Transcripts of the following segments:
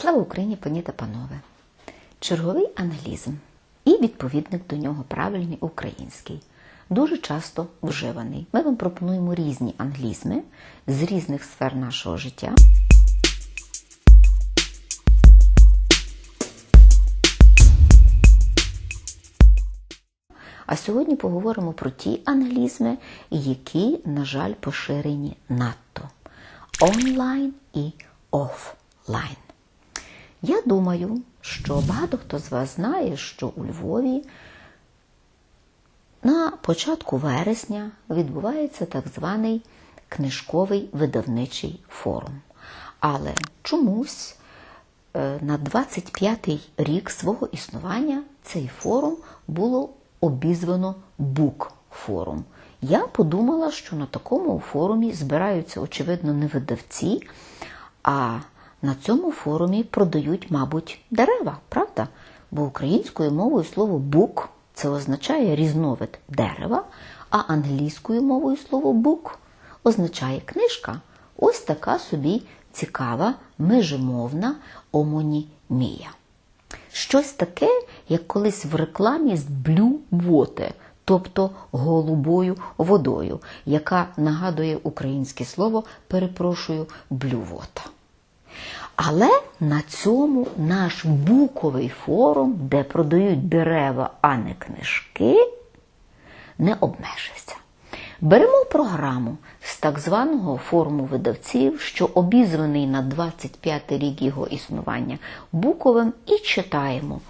Слава Україні, пані та панове! Черговий аналізм і відповідник до нього правильний український, дуже часто вживаний. Ми вам пропонуємо різні англізми з різних сфер нашого життя. А сьогодні поговоримо про ті англізми, які, на жаль, поширені надто онлайн і офлайн. Я думаю, що багато хто з вас знає, що у Львові на початку вересня відбувається так званий книжковий видавничий форум. Але чомусь е, на 25-й рік свого існування цей форум було обізвано Бук-форум. Я подумала, що на такому форумі збираються, очевидно, не видавці, а на цьому форумі продають, мабуть, дерева, правда? Бо українською мовою слово бук це означає різновид дерева, а англійською мовою слово бук означає книжка. Ось така собі цікава межемовна омонімія. Щось таке, як колись в рекламі з Water, тобто голубою водою, яка нагадує українське слово, перепрошую, блювота. Але на цьому наш буковий форум, де продають дерева, а не книжки, не обмежився. Беремо програму з так званого форуму видавців, що обізваний на 25 й рік його існування буковим, і читаємо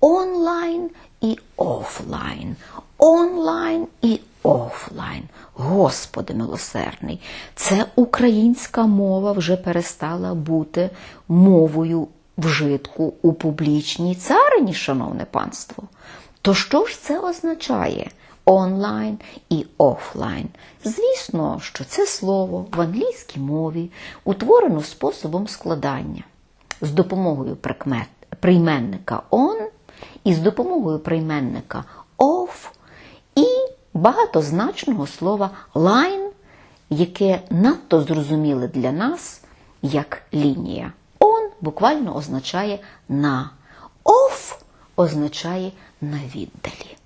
онлайн і офлайн, онлайн і офлайн. Господи милосердний, це українська мова вже перестала бути мовою вжитку у публічній царині, шановне панство. То що ж це означає? Онлайн і офлайн. Звісно, що це слово в англійській мові утворено способом складання з допомогою прикмет, прийменника on і з допомогою прийменника off багатозначного слова line, яке надто зрозуміле для нас як лінія. On буквально означає на, off означає на віддалі.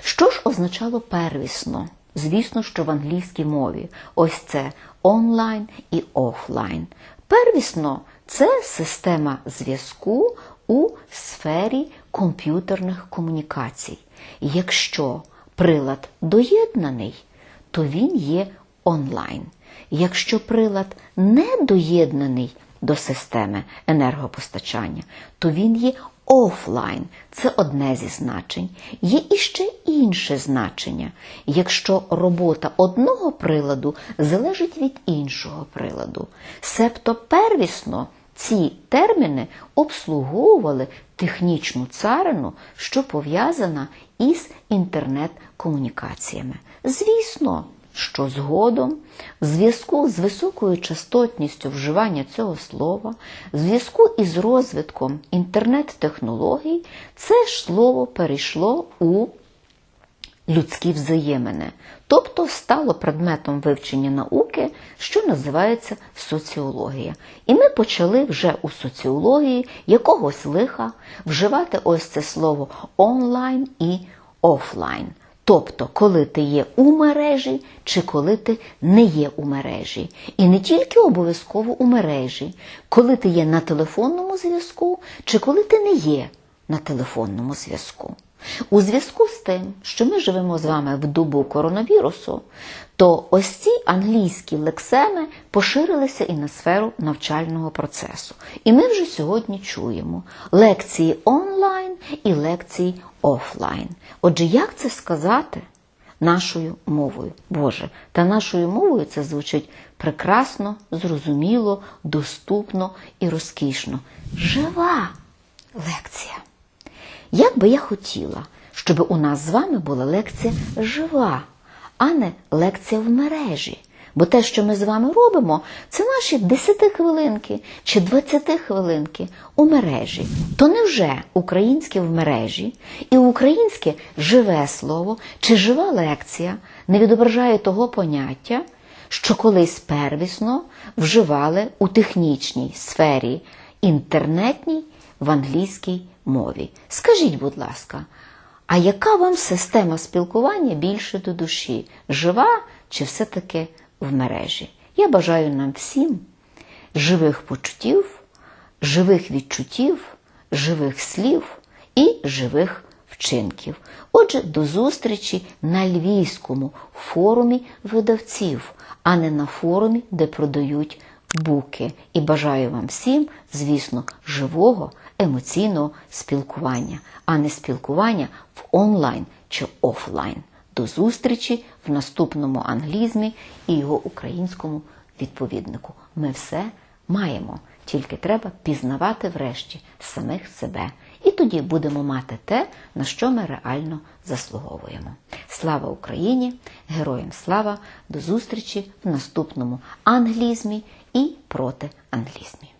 Що ж означало первісно? Звісно, що в англійській мові ось це онлайн і офлайн. Первісно це система зв'язку у сфері комп'ютерних комунікацій. Якщо прилад доєднаний, то він є онлайн. Якщо прилад не доєднаний до системи енергопостачання, то він є офлайн. Це одне зі значень. Є іще інше значення. Якщо робота одного приладу залежить від іншого приладу. Себто первісно ці терміни обслуговували технічну царину, що пов'язана із інтернет-комунікаціями. Звісно, що згодом, в зв'язку з високою частотністю вживання цього слова, в зв'язку із розвитком інтернет-технологій, це ж слово перейшло у людські взаємини, тобто стало предметом вивчення науки, що називається соціологія. І ми почали вже у соціології якогось лиха вживати ось це слово онлайн і офлайн. Тобто, коли ти є у мережі, чи коли ти не є у мережі. І не тільки обов'язково у мережі, коли ти є на телефонному зв'язку, чи коли ти не є на телефонному зв'язку. У зв'язку з тим, що ми живемо з вами в добу коронавірусу, то ось ці англійські лексеми поширилися і на сферу навчального процесу. І ми вже сьогодні чуємо лекції онлайн і лекції офлайн. Отже, як це сказати нашою мовою? Боже, та нашою мовою це звучить прекрасно, зрозуміло, доступно і розкішно. Жива лекція. Як би я хотіла, щоб у нас з вами була лекція жива, а не лекція в мережі. Бо те, що ми з вами робимо, це наші 10 хвилинки чи 20 хвилинки у мережі. То невже українське в мережі і українське живе слово чи жива лекція не відображає того поняття, що колись первісно вживали у технічній сфері інтернетній в англійській мові. Скажіть, будь ласка, а яка вам система спілкування більше до душі? Жива чи все-таки в мережі? Я бажаю нам всім живих почуттів, живих відчуттів, живих слів і живих вчинків. Отже, до зустрічі на Львівському форумі видавців, а не на форумі, де продають буки. І бажаю вам всім, звісно, живого емоційного спілкування, а не спілкування в онлайн чи офлайн. До зустрічі в наступному англізмі і його українському відповіднику. Ми все маємо, тільки треба пізнавати врешті самих себе. І тоді будемо мати те, на що ми реально заслуговуємо. Слава Україні! Героям слава! До зустрічі в наступному англізмі і проти англізмі.